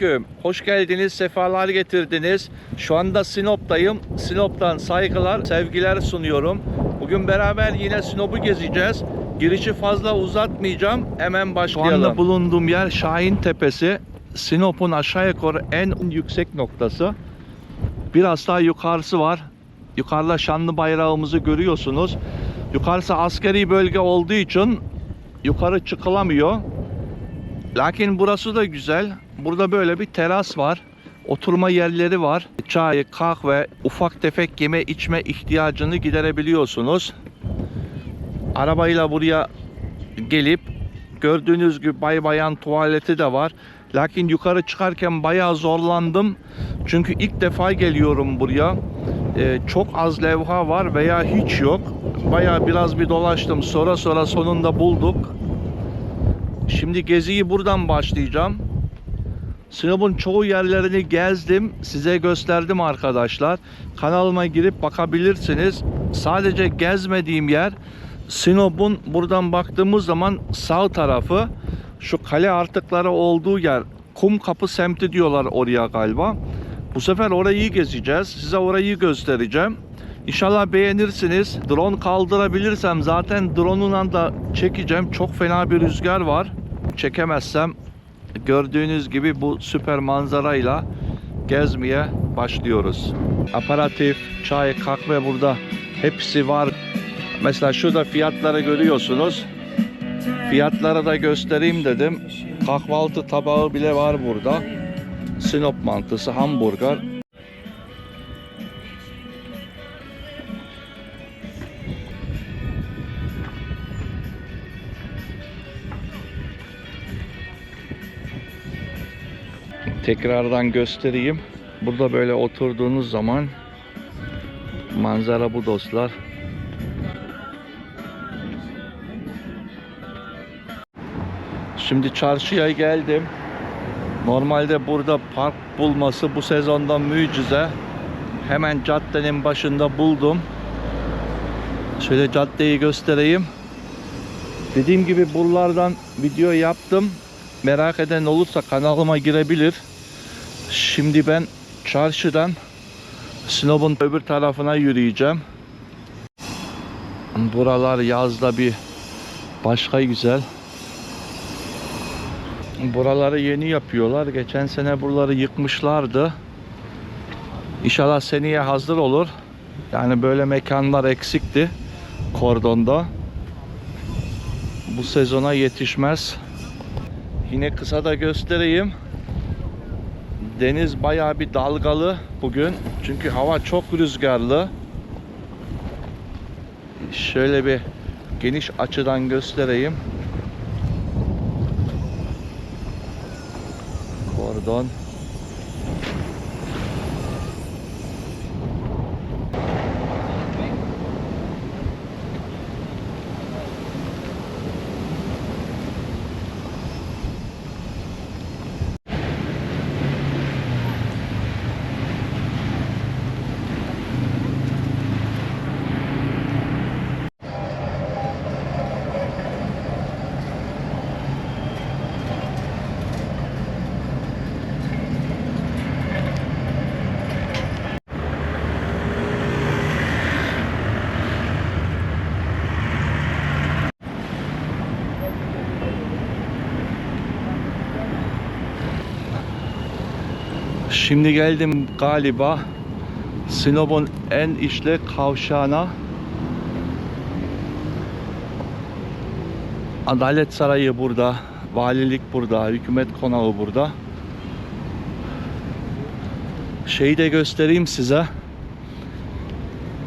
selamünaleyküm. Hoş geldiniz, sefalar getirdiniz. Şu anda Sinop'tayım. Sinop'tan saygılar, sevgiler sunuyorum. Bugün beraber yine Sinop'u gezeceğiz. Girişi fazla uzatmayacağım. Hemen başlayalım. Şu anda bulunduğum yer Şahin Tepesi. Sinop'un aşağı yukarı en yüksek noktası. Biraz daha yukarısı var. Yukarıda şanlı bayrağımızı görüyorsunuz. Yukarısı askeri bölge olduğu için yukarı çıkılamıyor. Lakin burası da güzel. Burada böyle bir teras var. Oturma yerleri var. Çay, kahve, ufak tefek yeme içme ihtiyacını giderebiliyorsunuz. Arabayla buraya gelip gördüğünüz gibi bay bayan tuvaleti de var. Lakin yukarı çıkarken bayağı zorlandım. Çünkü ilk defa geliyorum buraya. Ee, çok az levha var veya hiç yok. Bayağı biraz bir dolaştım. Sonra sonra sonunda bulduk. Şimdi geziyi buradan başlayacağım. Sinop'un çoğu yerlerini gezdim. Size gösterdim arkadaşlar. Kanalıma girip bakabilirsiniz. Sadece gezmediğim yer Sinop'un buradan baktığımız zaman sağ tarafı şu kale artıkları olduğu yer. Kum Kapı semti diyorlar oraya galiba. Bu sefer orayı gezeceğiz. Size orayı göstereceğim. İnşallah beğenirsiniz. Drone kaldırabilirsem zaten drone'unla da çekeceğim. Çok fena bir rüzgar var. Çekemezsem gördüğünüz gibi bu süper manzarayla gezmeye başlıyoruz. Aparatif, çay, kahve burada hepsi var. Mesela şurada fiyatları görüyorsunuz. Fiyatları da göstereyim dedim. Kahvaltı tabağı bile var burada. Sinop mantısı, hamburger. Tekrardan göstereyim. Burada böyle oturduğunuz zaman manzara bu dostlar. Şimdi çarşıya geldim. Normalde burada park bulması bu sezonda mucize. Hemen caddenin başında buldum. Şöyle caddeyi göstereyim. Dediğim gibi buralardan video yaptım. Merak eden olursa kanalıma girebilir. Şimdi ben çarşıdan Sinop'un öbür tarafına yürüyeceğim. Buralar yazda bir başka güzel. Buraları yeni yapıyorlar. Geçen sene buraları yıkmışlardı. İnşallah seneye hazır olur. Yani böyle mekanlar eksikti kordonda. Bu sezona yetişmez. Yine kısa da göstereyim. Deniz bayağı bir dalgalı bugün. Çünkü hava çok rüzgarlı. Şöyle bir geniş açıdan göstereyim. Kordon. Şimdi geldim galiba Sinop'un en işlek kavşağına. Adalet Sarayı burada, valilik burada, hükümet konağı burada. Şeyi de göstereyim size.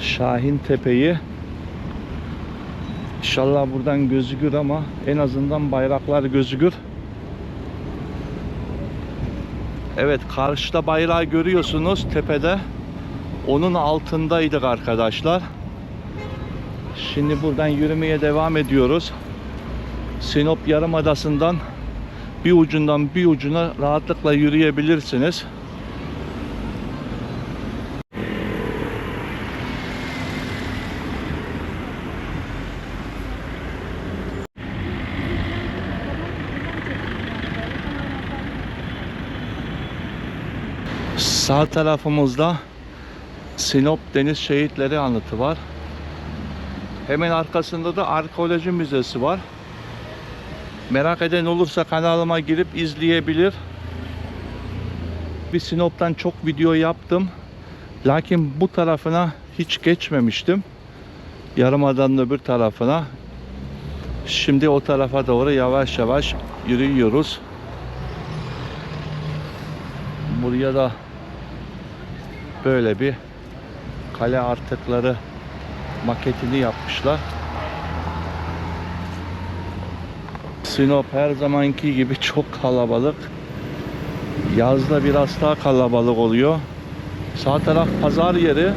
Şahin Tepe'yi. İnşallah buradan gözükür ama en azından bayraklar gözükür. Evet karşıda bayrağı görüyorsunuz tepede. Onun altındaydık arkadaşlar. Şimdi buradan yürümeye devam ediyoruz. Sinop Yarımadası'ndan bir ucundan bir ucuna rahatlıkla yürüyebilirsiniz. Sağ tarafımızda Sinop Deniz Şehitleri Anıtı var. Hemen arkasında da Arkeoloji Müzesi var. Merak eden olursa kanalıma girip izleyebilir. Bir Sinop'tan çok video yaptım. Lakin bu tarafına hiç geçmemiştim. Yarımadanın öbür tarafına. Şimdi o tarafa doğru yavaş yavaş yürüyoruz. Buraya da böyle bir kale artıkları maketini yapmışlar. Sinop her zamanki gibi çok kalabalık. Yazda biraz daha kalabalık oluyor. Sağ taraf pazar yeri.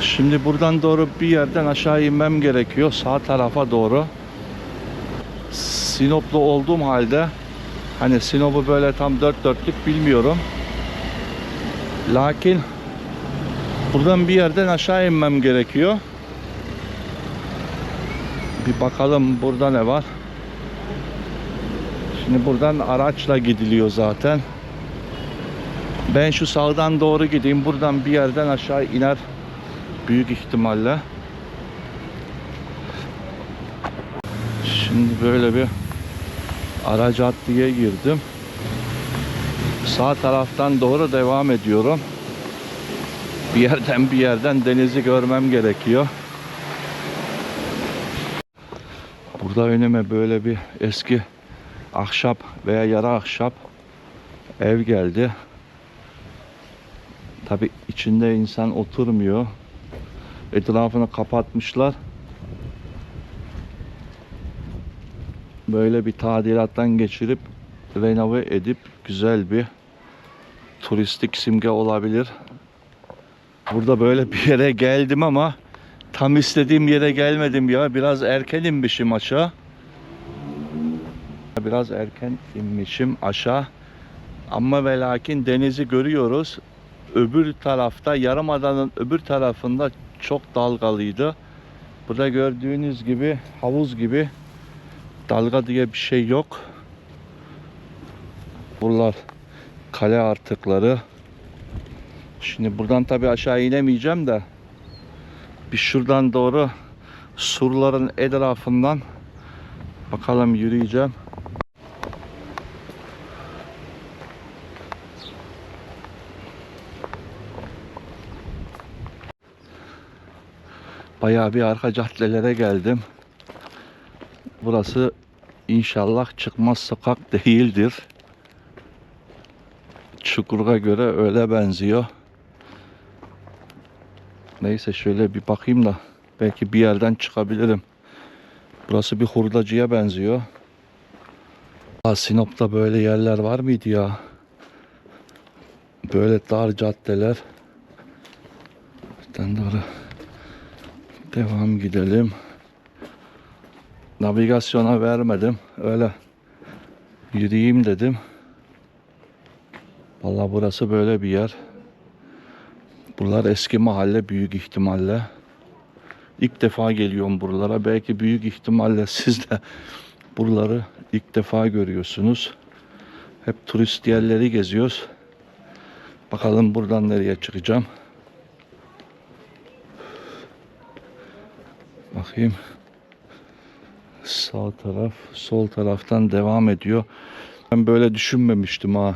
Şimdi buradan doğru bir yerden aşağı inmem gerekiyor. Sağ tarafa doğru. Sinoplu olduğum halde hani Sinop'u böyle tam dört dörtlük bilmiyorum. Lakin buradan bir yerden aşağı inmem gerekiyor. Bir bakalım burada ne var. Şimdi buradan araçla gidiliyor zaten. Ben şu sağdan doğru gideyim. Buradan bir yerden aşağı iner. Büyük ihtimalle. Şimdi böyle bir ara caddeye girdim. Sağ taraftan doğru devam ediyorum. Bir yerden bir yerden denizi görmem gerekiyor. Burada önüme böyle bir eski ahşap veya yarı ahşap ev geldi. Tabi içinde insan oturmuyor. Etrafını kapatmışlar. Böyle bir tadilattan geçirip renove edip güzel bir turistik simge olabilir. Burada böyle bir yere geldim ama tam istediğim yere gelmedim ya. Biraz erken inmişim aşağı. Biraz erken inmişim aşağı. Ama ve lakin denizi görüyoruz. Öbür tarafta yarımadanın öbür tarafında çok dalgalıydı. Burada gördüğünüz gibi havuz gibi dalga diye bir şey yok. Buralar kale artıkları. Şimdi buradan tabi aşağı inemeyeceğim de bir şuradan doğru surların etrafından bakalım yürüyeceğim. Bayağı bir arka caddelere geldim. Burası inşallah çıkmaz sokak değildir. Çukur'a göre öyle benziyor. Neyse şöyle bir bakayım da belki bir yerden çıkabilirim. Burası bir hurdacıya benziyor. Aa, Sinop'ta böyle yerler var mıydı ya? Böyle dar caddeler. Buradan doğru devam gidelim. Navigasyona vermedim. Öyle yürüyeyim dedim. Vallahi burası böyle bir yer. Buralar eski mahalle büyük ihtimalle. İlk defa geliyorum buralara. Belki büyük ihtimalle siz de buraları ilk defa görüyorsunuz. Hep turist yerleri geziyoruz. Bakalım buradan nereye çıkacağım. Bakayım. Sağ taraf, sol taraftan devam ediyor. Ben böyle düşünmemiştim ha.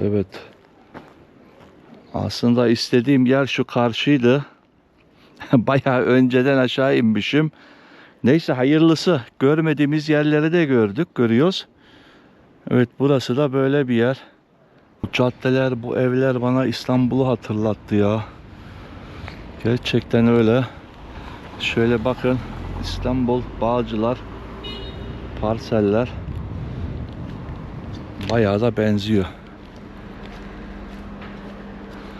Evet. Aslında istediğim yer şu karşıydı. Bayağı önceden aşağı inmişim. Neyse hayırlısı. Görmediğimiz yerleri de gördük, görüyoruz. Evet burası da böyle bir yer. Bu caddeler, bu evler bana İstanbul'u hatırlattı ya. Gerçekten öyle. Şöyle bakın. İstanbul, Bağcılar, parseller bayağı da benziyor.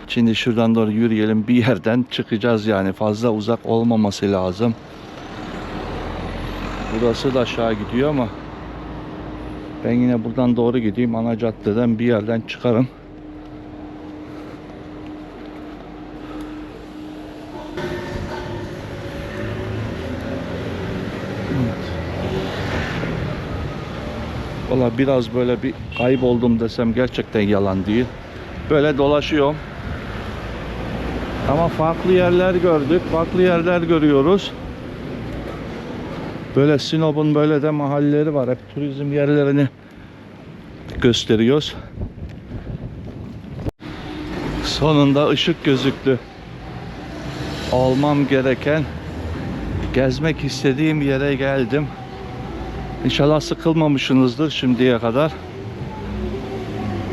Şimdi şuradan doğru yürüyelim. Bir yerden çıkacağız yani. Fazla uzak olmaması lazım. Burası da aşağı gidiyor ama ben yine buradan doğru gideyim. Ana caddeden bir yerden çıkarım. Valla biraz böyle bir kayboldum desem gerçekten yalan değil. Böyle dolaşıyorum. Ama farklı yerler gördük. Farklı yerler görüyoruz. Böyle Sinop'un böyle de mahalleleri var. Hep turizm yerlerini gösteriyoruz. Sonunda ışık gözüktü. Olmam gereken gezmek istediğim yere geldim. İnşallah sıkılmamışsınızdır şimdiye kadar.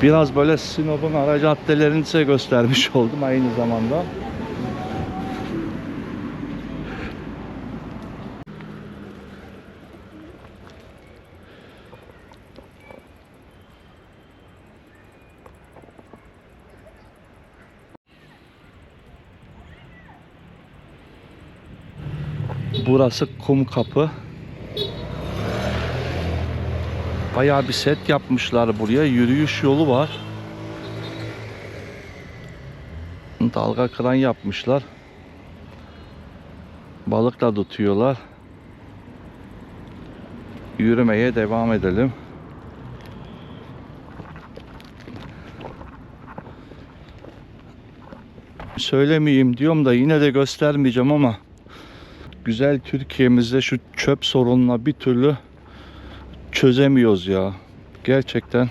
Biraz böyle Sinop'un ara caddelerini size göstermiş oldum aynı zamanda. Burası kum kapı. Bayağı bir set yapmışlar buraya. Yürüyüş yolu var. Dalga kıran yapmışlar. Balık da tutuyorlar. Yürümeye devam edelim. Söylemeyeyim diyorum da yine de göstermeyeceğim ama güzel Türkiye'mizde şu çöp sorununa bir türlü çözemiyoruz ya. Gerçekten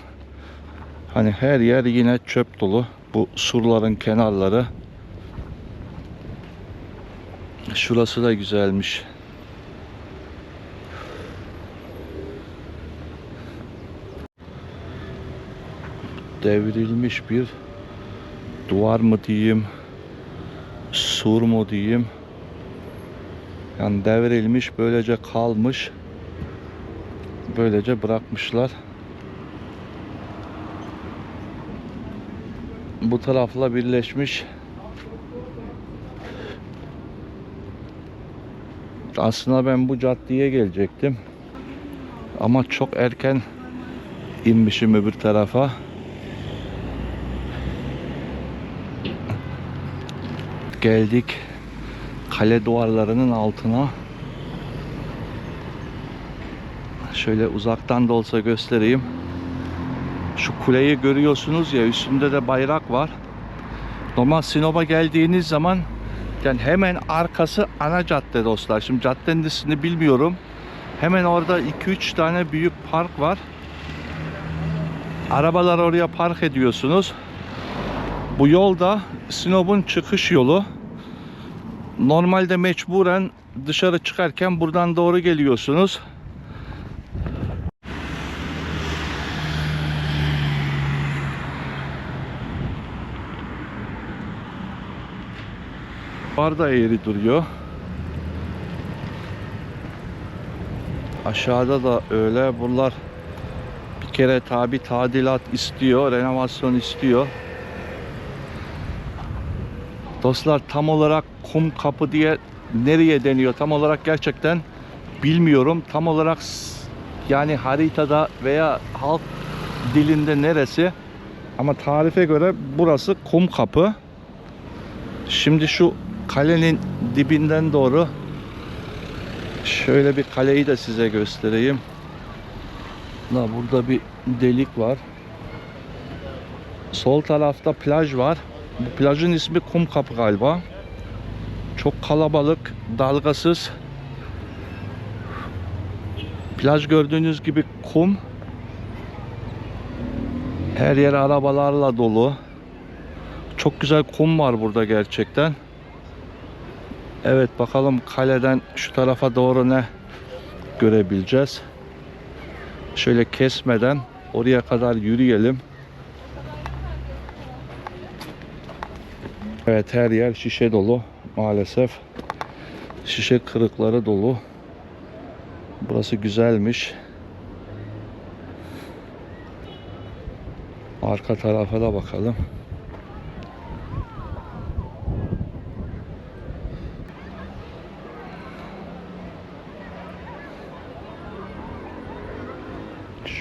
hani her yer yine çöp dolu. Bu surların kenarları. Şurası da güzelmiş. Devrilmiş bir duvar mı diyeyim, sur mu diyeyim. Yani devrilmiş böylece kalmış. Böylece bırakmışlar. Bu tarafla birleşmiş. Aslında ben bu caddeye gelecektim. Ama çok erken inmişim öbür tarafa. Geldik kale duvarlarının altına. Şöyle uzaktan da olsa göstereyim. Şu kuleyi görüyorsunuz ya üstünde de bayrak var. Normal Sinop'a geldiğiniz zaman yani hemen arkası ana cadde dostlar. Şimdi caddenin ismini bilmiyorum. Hemen orada 2-3 tane büyük park var. Arabalar oraya park ediyorsunuz. Bu yolda Sinop'un çıkış yolu. Normalde mecburen dışarı çıkarken buradan doğru geliyorsunuz. Bar da eğri duruyor. Aşağıda da öyle. Bunlar bir kere tabi tadilat istiyor, renovasyon istiyor. Dostlar tam olarak kum kapı diye nereye deniyor tam olarak gerçekten bilmiyorum. Tam olarak yani haritada veya halk dilinde neresi ama tarife göre burası kum kapı. Şimdi şu kalenin dibinden doğru şöyle bir kaleyi de size göstereyim. Da burada bir delik var. Sol tarafta plaj var. Bu plajın ismi Kum Kapı galiba. Çok kalabalık, dalgasız. Plaj gördüğünüz gibi kum. Her yer arabalarla dolu. Çok güzel kum var burada gerçekten. Evet bakalım kaleden şu tarafa doğru ne görebileceğiz. Şöyle kesmeden oraya kadar yürüyelim. Evet her yer şişe dolu maalesef. Şişe kırıkları dolu. Burası güzelmiş. Arka tarafa da bakalım.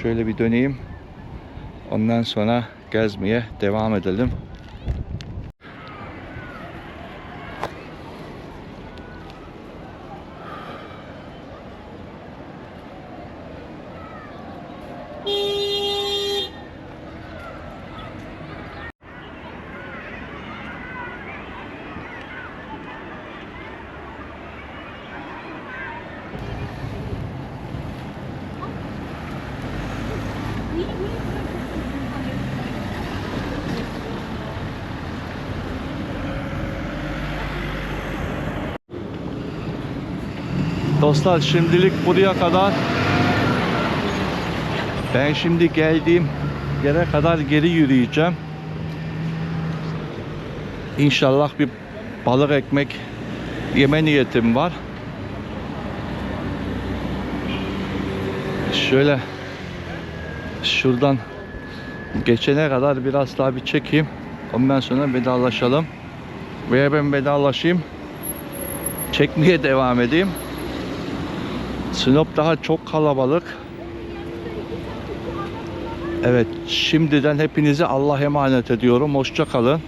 Şöyle bir döneyim. Ondan sonra gezmeye devam edelim. Dostlar şimdilik buraya kadar ben şimdi geldiğim yere kadar geri yürüyeceğim. İnşallah bir balık ekmek yeme niyetim var. Şöyle şuradan geçene kadar biraz daha bir çekeyim. Ondan sonra vedalaşalım. Veya ben vedalaşayım. Çekmeye devam edeyim. Sinop daha çok kalabalık. Evet, şimdiden hepinizi Allah emanet ediyorum. Hoşça kalın.